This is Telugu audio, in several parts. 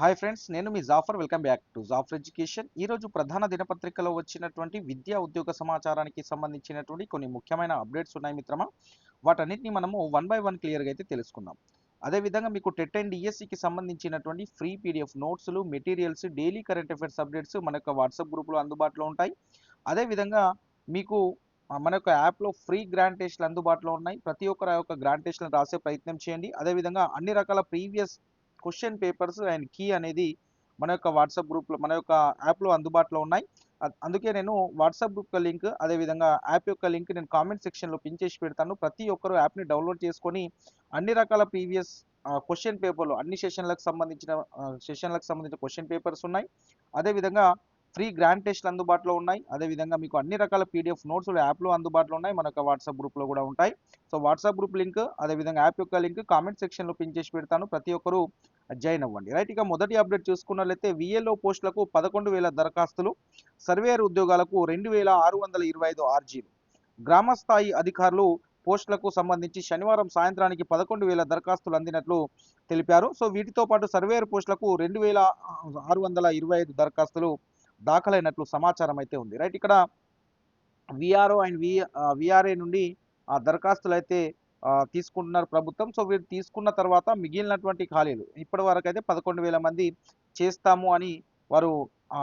హాయ్ ఫ్రెండ్స్ నేను మీ Jafar. Welcome back to Jafar education. ఈరోజు ప్రధాన దినపత్రికలో వచ్చినటువంటి విద్యా ఉద్యోగ సమాచారానికి సంబంధించినటువంటి కొన్ని ముఖ్యమైన అప్డేట్స్ ఉన్నాయి మిత్రమా. వాటన్నిటిని మనము వన్ బై వన్ క్లియర్గా అయితే తెలుసుకుందాం. అదేవిధంగా మీకు టెట్ అండ్ డిఎస్సికి సంబంధించినటువంటి ఫ్రీ పీడిఎఫ్ నోట్స్లు materials daily current affairs updates మన యొక్క వాట్సాప్ గ్రూప్లో అందుబాటులో ఉంటాయి. అదేవిధంగా మీకు మన యొక్క యాప్లో ఫ్రీ గ్రాండ్ టెస్ట్లు అందుబాటులో ఉన్నాయి. ప్రతి ఒక్కరు ఆ యొక్క గ్రాండ్ టెస్ట్లను రాసే ప్రయత్నం చేయండి. అదేవిధంగా అన్ని రకాల previous question papers and key అనేది మన యొక్క వాట్సాప్ గ్రూప్లో మన యొక్క యాప్లో అందుబాటులో ఉన్నాయి. అందుకే నేను వాట్సాప్ గ్రూప్ యొక్క లింక్ అదేవిధంగా యాప్ యొక్క లింక్ నేను కామెంట్ సెక్షన్లో పిన్ చేసి పెడతాను. ప్రతి ఒక్కరు యాప్ని డౌన్లోడ్ చేసుకొని అన్ని రకాల ప్రీవియస్ క్వశ్చన్ పేపర్లు అన్ని సెషన్లకు సంబంధించిన సెషన్లకు సంబంధించిన క్వశ్చన్ పేపర్స్ ఉన్నాయి. అదేవిధంగా ఫ్రీ గ్రాండ్ టెస్ట్లు అందుబాటులో ఉన్నాయి. అదేవిధంగా మీకు అన్ని రకాల పీడిఎఫ్ నోట్స్ యాప్లో అందుబాటులో ఉన్నాయి. మన యొక్క వాట్సాప్ గ్రూప్లో కూడా ఉంటాయి. సో వాట్సాప్ గ్రూప్ లింక్ అదేవిధంగా యాప్ యొక్క లింక్ కామెంట్ సెక్షన్లో పిన్ చేసి పెడతాను. ప్రతి ఒక్కరు జాయిన్ అవ్వండి. రైట్ ఇక మొదటి అప్డేట్ చూసుకున్నట్లయితే విఏలో పోస్టులకు పదకొండు వేల దరఖాస్తులు సర్వేయర్ ఉద్యోగాలకు రెండు వేల ఆరు వందల ఇరవై ఐదు ఆర్జీలు. గ్రామ స్థాయి అధికారులు పోస్టులకు సంబంధించి శనివారం సాయంత్రానికి పదకొండు వేల దరఖాస్తులు అందినట్లు తెలిపారు. సో వీటితో పాటు సర్వేయర్ పోస్టులకు రెండు వేల ఆరు వందల ఇరవై ఐదు దరఖాస్తులు దాఖలైనట్లు సమాచారం అయితే ఉంది. రైట్ ఇక్కడ విఆర్ఓ అండ్ వి విఆర్ఏ నుండి ఆ దరఖాస్తులు అయితే తీసుకుంటున్నారు ప్రభుత్వం. సో వీరు తీసుకున్న తర్వాత మిగిలినటువంటి ఖాళీలు ఇప్పటి వరకు అయితే పదకొండు వేల మంది చేస్తాము అని వారు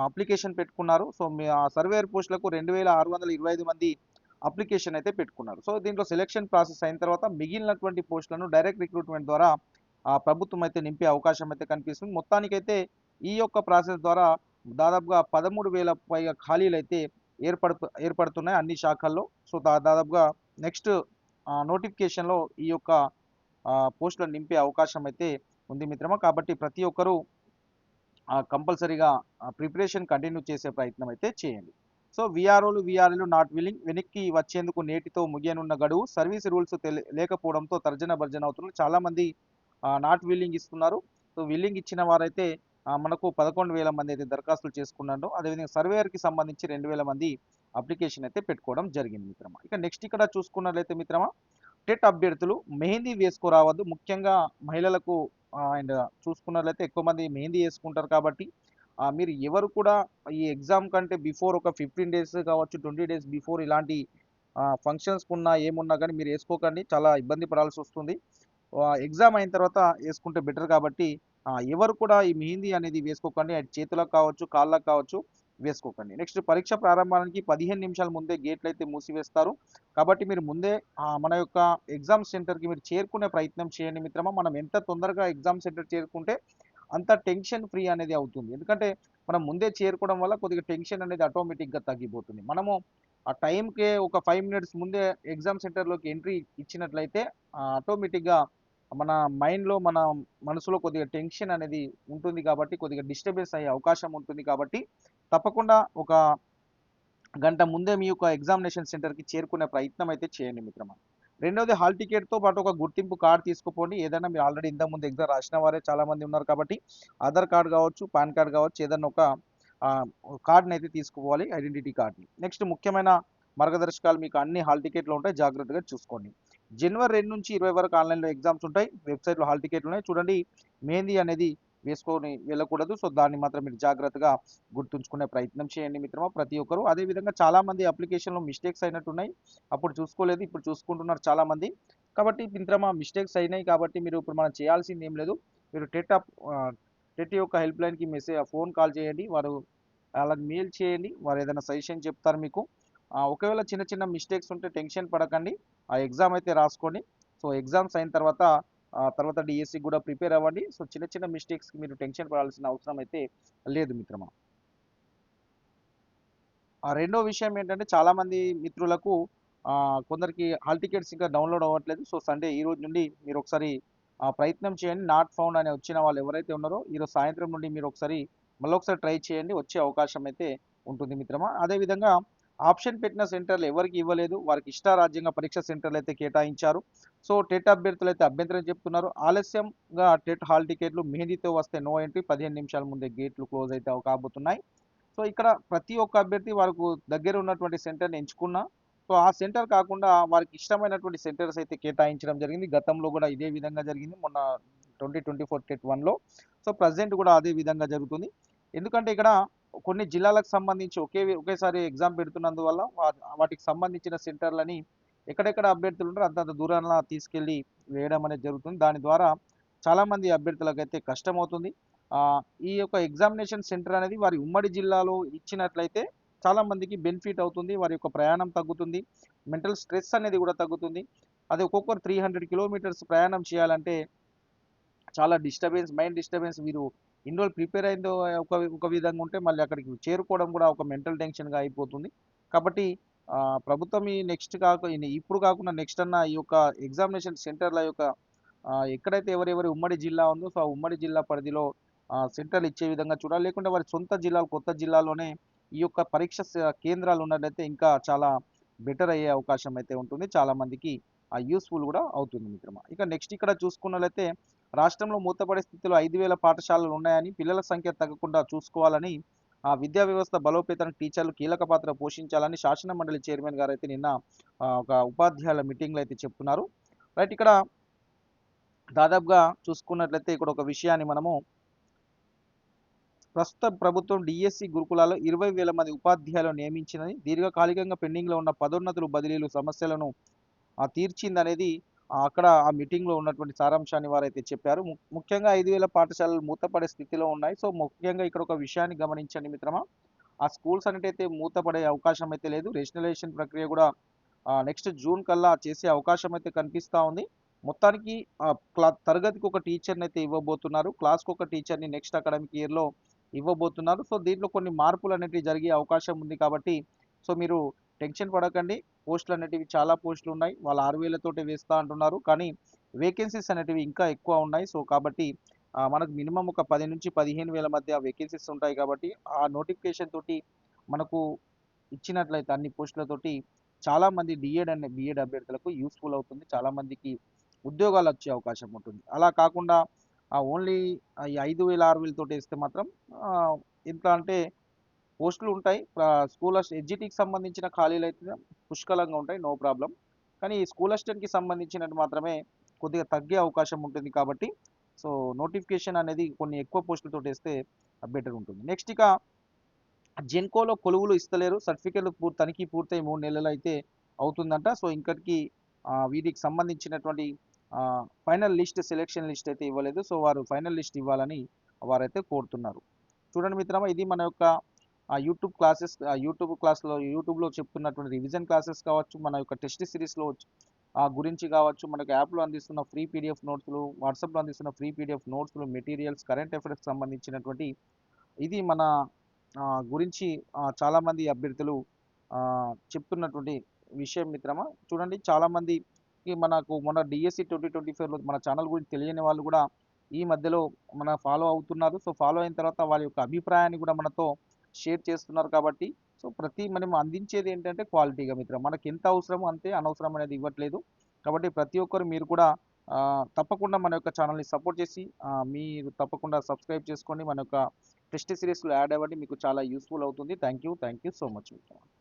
అప్లికేషన్ పెట్టుకున్నారు. సో మీ ఆ సర్వేయర్ పోస్టులకు రెండు వేల ఆరు వందల ఇరవై ఐదు మంది అప్లికేషన్ అయితే పెట్టుకున్నారు. సో దీంట్లో సెలెక్షన్ ప్రాసెస్ అయిన తర్వాత మిగిలినటువంటి పోస్టులను డైరెక్ట్ రిక్రూట్మెంట్ ద్వారా ప్రభుత్వం అయితే నింపే అవకాశం అయితే కనిపిస్తుంది. మొత్తానికైతే ఈ యొక్క ప్రాసెస్ ద్వారా దాదాపుగా పదమూడు వేల పైగా ఖాళీలు అయితే ఏర్పడుతు ఏర్పడుతున్నాయి అన్ని శాఖల్లో. సో దా దాదాపుగా నెక్స్ట్ నోటిఫికేషన్లో ఈ యొక్క పోస్టులను నింపే అవకాశం అయితే ఉంది మిత్రమా. కాబట్టి ప్రతి ఒక్కరూ కంపల్సరీగా ప్రిపరేషన్ కంటిన్యూ చేసే ప్రయత్నం అయితే చేయండి. సో విఆర్ఓలు విఆర్ఎలు నాట్ విల్లింగ్ వెనక్కి వచ్చేందుకు నేటితో ముగియనున్న గడువు సర్వీస్ రూల్స్ లేకపోవడంతో తర్జన భర్జన అవుతున్నారు. చాలామంది నాట్ విల్లింగ్ ఇస్తున్నారు. సో విల్లింగ్ ఇచ్చిన వారైతే మనకు పదకొండు వేల మంది అయితే దరఖాస్తులు చేసుకున్నారు అదేవిధంగా సర్వేయర్కి సంబంధించి రెండు వేల మంది అప్లికేషన్ అయితే పెట్టుకోవడం జరిగింది మిత్రమా. ఇక నెక్స్ట్ ఇక్కడ చూసుకున్నట్లయితే మిత్రమా టెట్ అభ్యర్థులు మెహందీ వేసుకోరావద్దు. ముఖ్యంగా మహిళలకు అండ్ చూసుకున్నట్లయితే ఎక్కువ మంది మెహందీ వేసుకుంటారు కాబట్టి మీరు ఎవరు కూడా ఈ ఎగ్జామ్ కంటే బిఫోర్ ఒక ఫిఫ్టీన్ డేస్ కావచ్చు ట్వంటీ డేస్ బిఫోర్ ఇలాంటి ఫంక్షన్స్కి ఉన్నా ఏమున్నా కానీ మీరు వేసుకోకండి. చాలా ఇబ్బంది పడాల్సి వస్తుంది. ఎగ్జామ్ అయిన తర్వాత వేసుకుంటే బెటర్ కాబట్టి ఎవరు కూడా ఈ మెహందీ అనేది వేసుకోకండి. అండ్ చేతులకు కావచ్చు కాళ్ళకు కావచ్చు వేసుకోకండి. నెక్స్ట్ పరీక్ష ప్రారంభానికి పదిహేను నిమిషాల ముందే గేట్లు అయితే మూసివేస్తారు. కాబట్టి మీరు ముందే మన యొక్క ఎగ్జామ్ సెంటర్కి మీరు చేరుకునే ప్రయత్నం చేయండి మిత్రమా. మనం ఎంత తొందరగా ఎగ్జామ్ సెంటర్ చేరుకుంటే అంత టెన్షన్ ఫ్రీ అనేది అవుతుంది. ఎందుకంటే మనం ముందే చేరుకోవడం వల్ల కొద్దిగా టెన్షన్ అనేది ఆటోమేటిక్గా తగ్గిపోతుంది. మనము ఆ టైంకే ఒక ఫైవ్ మినిట్స్ ముందే ఎగ్జామ్ సెంటర్లోకి ఎంట్రీ ఇచ్చినట్లయితే ఆటోమేటిక్గా మన మైండ్లో మన మనసులో కొద్దిగా టెన్షన్ అనేది ఉంటుంది కాబట్టి కొద్దిగా డిస్టర్బెన్స్ అయ్యే అవకాశం ఉంటుంది కాబట్టి తప్పకుండా ఒక గంట ముందే మీ యొక్క ఎగ్జామినేషన్ సెంటర్కి చేరుకునే ప్రయత్నం అయితే చేయండి మిత్రమా. రెండవది హాల్ టికెట్తో పాటు ఒక గుర్తింపు కార్డు తీసుకుపోండి. ఏదైనా మీరు ఆల్రెడీ ఇంతకు ముందు ఎగ్జామ్ రాసిన వారే చాలామంది ఉన్నారు కాబట్టి ఆధార్ కార్డు కావచ్చు పాన్ కార్డు కావచ్చు ఏదైనా ఒక కార్డుని అయితే తీసుకోవాలి ఐడెంటిటీ కార్డ్ని. నెక్స్ట్ ముఖ్యమైన మార్గదర్శకాలు మీకు అన్ని హాల్ టికెట్లు ఉంటాయి. జాగ్రత్తగా చూసుకోండి. జనవరి రెండు నుంచి ఇరవై వరకు ఆన్లైన్లో ఎగ్జామ్స్ ఉంటాయి. వెబ్సైట్లో హాల్ టికెట్లు ఉన్నాయి. చూడండి మెహందీ అనేది వేసుకొని వెళ్ళకూడదు. సో దాన్ని మాత్రం మీరు జాగ్రత్తగా గుర్తుంచుకునే ప్రయత్నం చేయండి మిత్రమా ప్రతి ఒక్కరు. అదేవిధంగా చాలామంది అప్లికేషన్లో మిస్టేక్స్ అయినట్టున్నాయి అప్పుడు చూసుకోలేదు ఇప్పుడు చూసుకుంటున్నారు చాలామంది. కాబట్టి మిత్రమా మిస్టేక్స్ అయినాయి కాబట్టి మీరు ఇప్పుడు మనం చేయాల్సింది ఏం లేదు. మీరు టెట్ అప్ టెట్ యొక్క హెల్ప్ లైన్కి మెసేజ్ ఫోన్ కాల్ చేయండి. వారు అలా మెయిల్ చేయండి. వారు ఏదైనా సజెషన్ చెప్తారు మీకు. ఒకవేళ చిన్న చిన్న మిస్టేక్స్ ఉంటే టెన్షన్ పడకండి. ఆ ఎగ్జామ్ అయితే రాసుకోండి సో ఎగ్జామ్స్ అయిన తర్వాత తర్వాత డిఎస్సి కూడా ప్రిపేర్ అవ్వండి. సో చిన్న చిన్న మిస్టేక్స్కి మీరు టెన్షన్ పడాల్సిన అవసరం అయితే లేదు మిత్రమా. ఆ రెండో విషయం ఏంటంటే చాలామంది మిత్రులకు కొందరికి హాల్ టికెట్స్ ఇంకా డౌన్లోడ్ అవ్వట్లేదు. సో సండే ఈ రోజు నుండి మీరు ఒకసారి ప్రయత్నం చేయండి. నాట్ ఫౌండ్ అని వచ్చిన వాళ్ళు ఎవరైతే ఉన్నారో ఈరోజు సాయంత్రం నుండి మీరు ఒకసారి మళ్ళీ ఒకసారి ట్రై చేయండి. వచ్చే అవకాశం అయితే ఉంటుంది మిత్రమా. అదేవిధంగా ఆప్షన్ పెట్టిన సెంటర్లు ఎవరికి ఇవ్వలేదు. వారికి ఇష్టారాజ్యంగా పరీక్ష సెంటర్లు అయితే కేటాయించారు. సో టెట్ అభ్యర్థులు అయితే అభ్యంతరం చెప్తున్నారు ఆలస్యంగా టెట్ హాల్ టికెట్లు మెహందీతో వస్తే నో ఎంట్రీ. పదిహేను నిమిషాల ముందే గేట్లు క్లోజ్ అయితే కాబోతున్నాయి. సో ఇక్కడ ప్రతి ఒక్క అభ్యర్థి వారికి దగ్గర ఉన్నటువంటి సెంటర్ని ఎంచుకున్న సో ఆ సెంటర్ కాకుండా వారికి ఇష్టమైనటువంటి సెంటర్స్ అయితే కేటాయించడం జరిగింది. గతంలో కూడా ఇదే విధంగా జరిగింది. మొన్న ట్వంటీ ట్వంటీ ఫోర్ టెట్ వన్లో. సో ప్రజెంట్ కూడా అదే విధంగా జరుగుతుంది. ఎందుకంటే ఇక్కడ కొన్ని జిల్లాలకు సంబంధించి ఒకే ఒకేసారి ఎగ్జామ్ పెడుతున్నందువల్ల వాటికి సంబంధించిన సెంటర్లని ఎక్కడెక్కడ అభ్యర్థులు ఉంటారో అంతంత దూరంలో తీసుకెళ్ళి వేయడం అనేది జరుగుతుంది. దాని ద్వారా చాలామంది అభ్యర్థులకు అయితే కష్టమవుతుంది ఈ యొక్క ఎగ్జామినేషన్ సెంటర్ అనేది వారి ఉమ్మడి జిల్లాలో ఇచ్చినట్లయితే చాలామందికి బెనిఫిట్ అవుతుంది. వారి యొక్క ప్రయాణం తగ్గుతుంది. మెంటల్ స్ట్రెస్ అనేది కూడా తగ్గుతుంది. అది ఒక్కొక్కరు త్రీ హండ్రెడ్ కిలోమీటర్స్ ప్రయాణం చేయాలంటే చాలా డిస్టర్బెన్స్ మైండ్ డిస్టర్బెన్స్ మీరు ఇన్ని రోజులు ప్రిపేర్ అయిందో ఒక ఒక విధంగా ఉంటే మళ్ళీ అక్కడికి చేరుకోవడం కూడా ఒక మెంటల్ టెన్షన్గా అయిపోతుంది. కాబట్టి ప్రభుత్వం ఈ నెక్స్ట్ కాక ఇప్పుడు కాకుండా నెక్స్ట్ అన్న ఈ యొక్క ఎగ్జామినేషన్ సెంటర్ల యొక్క ఎక్కడైతే ఎవరెవరి ఉమ్మడి జిల్లా ఉందో సో ఆ ఉమ్మడి జిల్లా పరిధిలో సెంటర్లు ఇచ్చే విధంగా చూడాలి. లేకుంటే వారి సొంత జిల్లాలు కొత్త జిల్లాలోనే ఈ యొక్క పరీక్ష కేంద్రాలు ఉన్నట్లయితే ఇంకా చాలా బెటర్ అయ్యే అవకాశం అయితే ఉంటుంది. చాలామందికి ఆ యూస్ఫుల్ కూడా అవుతుంది మిత్రమా. ఇక నెక్స్ట్ ఇక్కడ చూసుకున్నట్లయితే రాష్ట్రంలో మూతపడే స్థితిలో ఐదు వేల పాఠశాలలు ఉన్నాయని పిల్లల సంఖ్య తగ్గకుండా చూసుకోవాలని ఆ విద్యా వ్యవస్థ బలోపేతానికి టీచర్లు కీలక పాత్ర పోషించాలని శాసన మండలి చైర్మన్ గారు అయితే నిన్న ఒక ఉపాధ్యాయుల మీటింగ్లో అయితే చెప్తున్నారు రైట్ ఇక్కడ దాదాపుగా చూసుకున్నట్లయితే ఇక్కడ ఒక విషయాన్ని మనము ప్రస్తుత ప్రభుత్వం డిఎస్సి గురుకులాల్లో ఇరవై వేల మంది ఉపాధ్యాయులు నియమించిందని దీర్ఘకాలికంగా పెండింగ్లో ఉన్న పదోన్నతులు బదిలీలు సమస్యలను తీర్చిందనేది అక్కడ ఆ మీటింగ్లో ఉన్నటువంటి సారాంశాన్ని వారైతే చెప్పారు. ముఖ్యంగా ఐదు వేల పాఠశాలలు మూతపడే స్థితిలో ఉన్నాయి. సో ముఖ్యంగా ఇక్కడ ఒక విషయాన్ని గమనించండి మిత్రమా. ఆ స్కూల్స్ అనేటైతే మూతపడే అవకాశం అయితే లేదు. రేషనలైజేషన్ ప్రక్రియ కూడా నెక్స్ట్ జూన్ కల్లా చేసే అవకాశం అయితే కనిపిస్తూ ఉంది. మొత్తానికి క్లా తరగతికి ఒక టీచర్ని అయితే ఇవ్వబోతున్నారు. క్లాస్కి ఒక టీచర్ని నెక్స్ట్ అకాడమిక్ ఇయర్లో ఇవ్వబోతున్నారు. సో దీంట్లో కొన్ని మార్పులు అనేటివి జరిగే అవకాశం ఉంది కాబట్టి సో మీరు టెన్షన్ పడకండి. పోస్టులు అనేటివి చాలా పోస్టులు ఉన్నాయి. వాళ్ళు ఆరు వేలతోటి వేస్తా అంటున్నారు. కానీ వేకెన్సీస్ అనేటివి ఇంకా ఎక్కువ ఉన్నాయి. సో కాబట్టి మనకు మినిమం ఒక పది నుంచి పదిహేను వేల మధ్య వేకెన్సీస్ ఉంటాయి కాబట్టి ఆ నోటిఫికేషన్ తోటి మనకు ఇచ్చినట్లయితే అన్ని పోస్టులతోటి చాలామంది డిఎడ్ అండ్ బిఎడ్ అభ్యర్థులకు యూస్ఫుల్ అవుతుంది. చాలామందికి ఉద్యోగాలు వచ్చే అవకాశం ఉంటుంది. అలా కాకుండా ఓన్లీ ఈ ఐదు వేల ఆరు వేలతోటి వేస్తే మాత్రం ఎంత అంటే పోస్టులు ఉంటాయి. స్కూల్ ఎడ్జిటీకి సంబంధించిన ఖాళీలు అయితే పుష్కలంగా ఉంటాయి. No problem. కానీ ఈ స్కూల్ అసిస్టెంట్కి సంబంధించినట్టు మాత్రమే కొద్దిగా తగ్గే అవకాశం ఉంటుంది కాబట్టి సో నోటిఫికేషన్ అనేది కొన్ని ఎక్కువ పోస్టులతో వేస్తే బెటర్ ఉంటుంది. నెక్స్ట్ ఇక జెన్కోలో కొలువులు ఇస్తలేరు. సర్టిఫికేట్లు పూర్తి తనిఖీ పూర్తయి మూడు నెలలు అయితే అవుతుందంట. సో ఇంకటికి వీటికి సంబంధించినటువంటి ఫైనల్ లిస్ట్ సెలెక్షన్ లిస్ట్ అయితే ఇవ్వలేదు. సో వారు ఫైనల్ లిస్ట్ ఇవ్వాలని వారైతే కోరుతున్నారు. చూడండి మిత్రమా ఇది మన యొక్క ఆ యూట్యూబ్ క్లాసెస్ ఆ యూట్యూబ్ క్లాస్లో యూట్యూబ్లో చెప్తున్నటువంటి రివిజన్ క్లాసెస్ కావచ్చు మన యొక్క టెస్ట్ సిరీస్లో ఆ గురించి కావచ్చు మనకు యాప్లో అందిస్తున్న ఫ్రీ పీడిఎఫ్ నోట్స్లు వాట్సాప్లో అందిస్తున్న ఫ్రీ పీడిఎఫ్ నోట్స్లు మెటీరియల్స్ కరెంట్ అఫైర్స్కి సంబంధించినటువంటి ఇది మన గురించి చాలామంది అభ్యర్థులు చెప్తున్నటువంటి విషయం మిత్రమా? చూడండి చాలామంది మనకు మన డిఎస్సి ట్వంటీ ట్వంటీ ఫోర్లో మన ఛానల్ గురించి తెలియని వాళ్ళు కూడా ఈ మధ్యలో మన ఫాలో అవుతున్నారు. సో ఫాలో అయిన తర్వాత వాళ్ళ యొక్క అభిప్రాయాన్ని కూడా మనతో షేర్ చేస్తున్నారు కాబట్టి సో ప్రతి మనం అందించేది ఏంటంటే క్వాలిటీగా మిత్రం. మనకి ఎంత అవసరమో అంతే అనవసరం అనేది ఇవ్వట్లేదు. కాబట్టి ప్రతి ఒక్కరు మీరు కూడా తప్పకుండా మన యొక్క ఛానల్ని సపోర్ట్ చేసి మీరు తప్పకుండా సబ్స్క్రైబ్ చేసుకోండి. మన యొక్క టెస్ట్ సిరీస్లో యాడ్ అవ్వండి. మీకు చాలా యూస్ఫుల్ అవుతుంది. Thank you thank you so much మిత్రం.